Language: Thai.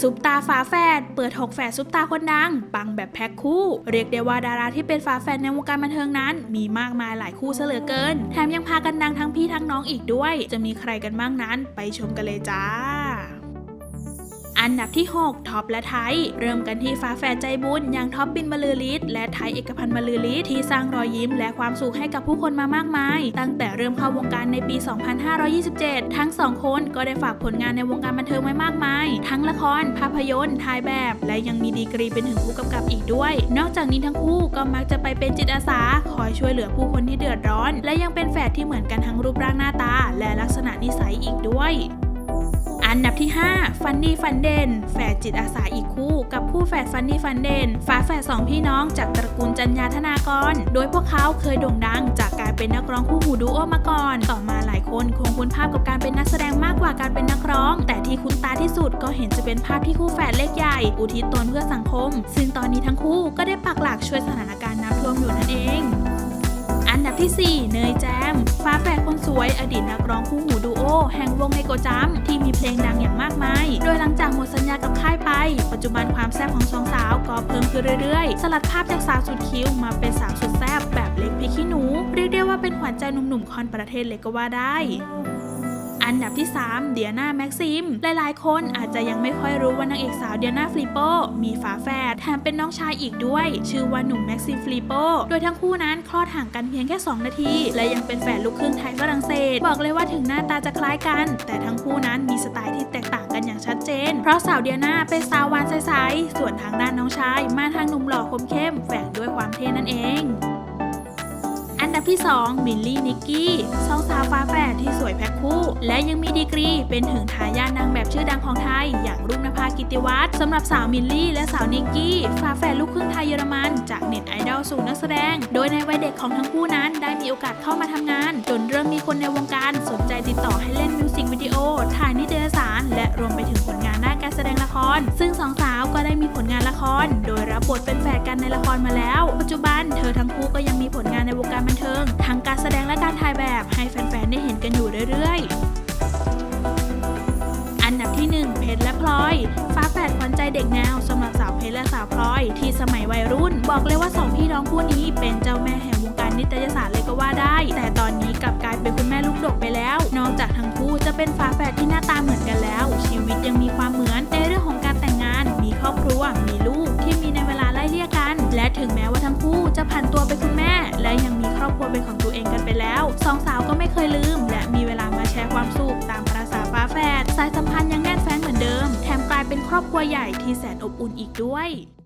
ซุปตาฝาแฝดเปิดหกแฝดซุปตาคนดัง ปังแบบแพ็คคู่ เรียกได้ว่าดาราที่เป็นฝาแฝดในวงการบันเทิงนั้น มีมากมายหลายคู่เสลือเกิน แถมยังพากันดังทั้งพี่ทั้งน้องอีกด้วย จะมีใครกันบ้างนั้น ไปชมกันเลยจ้า อันดับที่ 6 ท็อปและไทย เริ่มกันที่ฟ้าแฝดใจบุญอย่างท็อปบินบรรลือฤทธิ์และไทยเอกพันธ์บรรลือฤทธิ์ที่สร้างรอยยิ้มและความสุขให้กับผู้คนมามากมาย ตั้งแต่เริ่มเข้าวงการในปี 2527 ทั้งสองคนก็ได้ฝากผลงานในวงการบันเทิงไว้มากมาย ทั้งละคร ภาพยนตร์ถ่ายแบบ และยังมีดีกรีเป็นถึงผู้กำกับอีกด้วย นอกจากนี้ทั้งคู่ก็มักจะไปเป็นจิตอาสาคอยช่วยเหลือผู้คนที่เดือดร้อน และยังเป็นแฝดที่เหมือนกันทั้งรูปร่างหน้าตา และลักษณะนิสัยอีกด้วย อันดับที่ 5 ฟันนี่ฟันเดนแฝดจิตอาสาอีกคู่ กับคู่แฝดฟันนี่ฟันเดนฝาแฝดสองพี่น้องจากตระกูลจันยาธนากร โดยพวกเขาเคยโด่งดังจากการเป็นนักร้องคู่หูดูโอมาก่อน ต่อมาหลายคนคงคุ้นภาพกับการเป็นนักแสดงมากกว่าการเป็นนักร้อง แต่ที่คุ้นตาที่สุดก็เห็นจะเป็นภาพที่คู่แฝดเล็กใหญ่ อุทิศตนเพื่อสังคม ซึ่งตอนนี้ทั้งคู่ก็ได้ปักหลักช่วยสถานการณ์น้ำท่วมอยู่นั่นเอง อันดับที่ 4 เนยแจม วยอดีตนักร้องคู่หูดูโอแห่งวงไฮโกจัมที่มีเพลงดังอย่างมากมาย โดยหลังจากหมดสัญญากับค่ายไป ปัจจุบันความแซ่บของสองสาวก็เพิ่มขึ้นเรื่อยๆ สลัดภาพจากสาวสุดคิ้วมาเป็นสาวสุดแซ่บแบบเล็กพริกขี้หนู เรียกได้ว่าเป็นขวัญใจหนุ่มๆคอนประเทศเลยก็ว่าได้ อันดับที่ 3 เดียนาแม็กซิม หลายๆ คนอาจจะยังไม่ค่อยรู้ว่านางเอกสาวเดียนาฟลิโปมีฝาแฝดแถมเป็นน้องชายอีกด้วย ชื่อว่าหนุ่มแม็กซิมฟลิโปโดยทั้งคู่นั้นคลอดห่างกันเพียงแค่ 2 นาที และยังเป็นแฝดลูกครึ่งไทยฝรั่งเศส บอกเลยว่าถึงหน้าตาจะคล้ายกัน แต่ทั้งคู่นั้นมีสไตล์ที่แตกต่างกันอย่างชัดเจน เพราะสาวเดียนาเป็นสาวหวานใสๆส่วนทางด้านน้องชาย มาทางหนุ่มหล่อคมเข้มแฝงด้วยความเท่นั่นเองอันดับที่ 2 มิลลี่ นิกกี้สองสาวฟ้าแฝดที่สว แพ็คคู่ และยังมีดีกรีเป็นถึงทายาทนางแบบชื่อดังของไทย อย่างรุ่งนภากิติวัฒน์สำหรับสาวมิลลี่ และสาวนิกกี้ฟ้าแฝดลูกครึ่งไทยเยอรมันจากเน็ตไอดอลสู่นักแสดง โดยในวัยเด็กของทั้งคู่นั้น ได้มีโอกาสเข้ามาทำงาน จนเริ่มมีคนในวงการสนใจติดต่อให้เล่นมิวสิกวิดีโอถ่ายนิตยสาร และรวมไปถึงผลงานด้านการแสดงละคร ซึ่งสองสาวก็ได้มีผลงานละคร โดยรับบทเป็นแฝดกันในละครมาแล้ว ปัจจุบันเธอทั้งคู่ก็ยังมีผลงานในวงการบันเทิงทั้งการแสดงและการถ่ายแบบให้แฟนๆได้เห็นกันอยู่ เพชรและพลอยฟ้าแฝดขวัญใจเด็กแนวสำหรับสาวเพชรและสาวพลอย ที่สมัยวัยรุ่น บอกเลยว่าสองพี่น้องคู่นี้เป็นเจ้าแม่แห่งวงการนิตยสารเลยก็ว่าได้ แต่ตอนนี้กลับกลายเป็นคุณแม่ลูกดกไปแล้ว นอกจากทั้งคู่จะเป็นฟ้าแฝดที่หน้าตาเหมือนกันแล้ว ชีวิตยังมีความเหมือนในเรื่องของการแต่งงาน มีครอบครัวมีลูกที่มีในเวลาไล่เลี่ยกัน และถึงแม้ว่าทั้งคู่จะผ่านตัวเป็นคุณแม่ และยังมีครอบครัวเป็นของตัวเองกันไปแล้วสองสาวก็ไม่เคยลืม และมีเวลามาแชร์ความสุขตามประสา ครอบครัวใหญ่ที่แสนอบอุ่นอีกด้วย